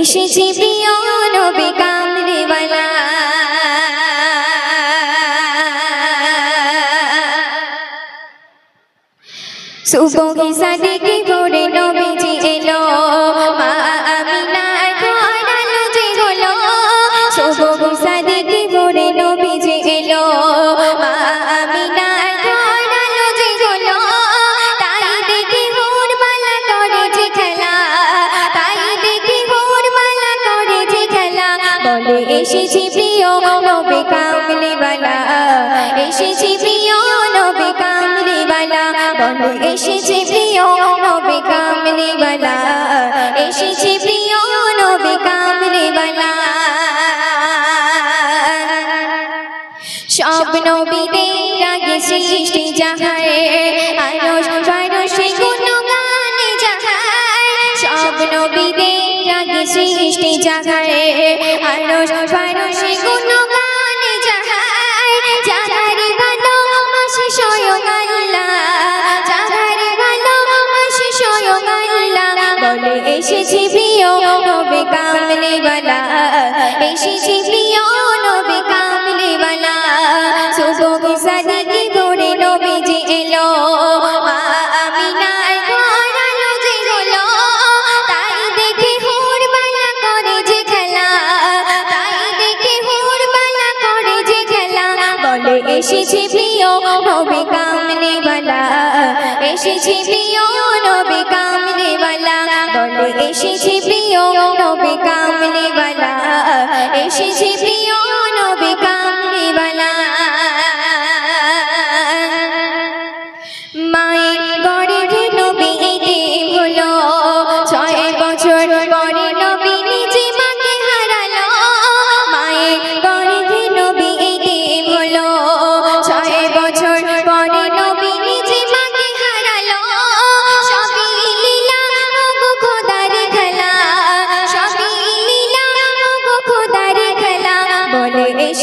এসেছি নবী কামরে বালা। সুবহি সাদিকি ভোরে নবীজি এলো। মা বলে, এসেছি প্রিয় নবী কামলি বালা এসেছি প্রিয় নবী কামলি বালা বলে এসেছি প্রিয় নবী কামলি বালা এসেছি প্রিয় নবী কামলি বালা সব নবীদের আগে সৃষ্টি যাহার আরশ ফারশে গুণগান যাহার সব নবীদের সৃষ্টি যাহার আরশ ফারশে গুণগান যাহার ভালো মাসি স্বয়ং আল্লাহ ভালো মাসি স্বয়ং বলে এসেছি প্রিয় এসেছি প্রিয় নবী কামলি বালা বলে এসেছি প্রিয় নবী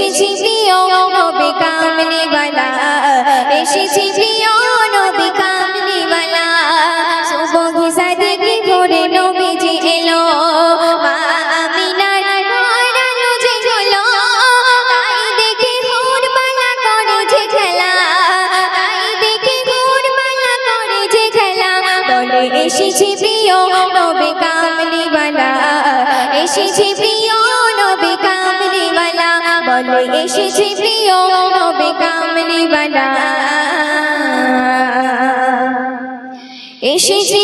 এসেছি প্রিয় নবী কামলি বালা এসেছি প্রিয় নবী কামলি বালা সুবহি সাদিকি ভোরে নবীজি এলো। ঘর খেলা। তাই দেখে যে খেলা। বলে, এসেছি প্রিয় নবী কামলি বালা এসেছি প্রিয় নবী কামলি বালা এসেছি প্রিয় নবে কামলি বানা। এসেছি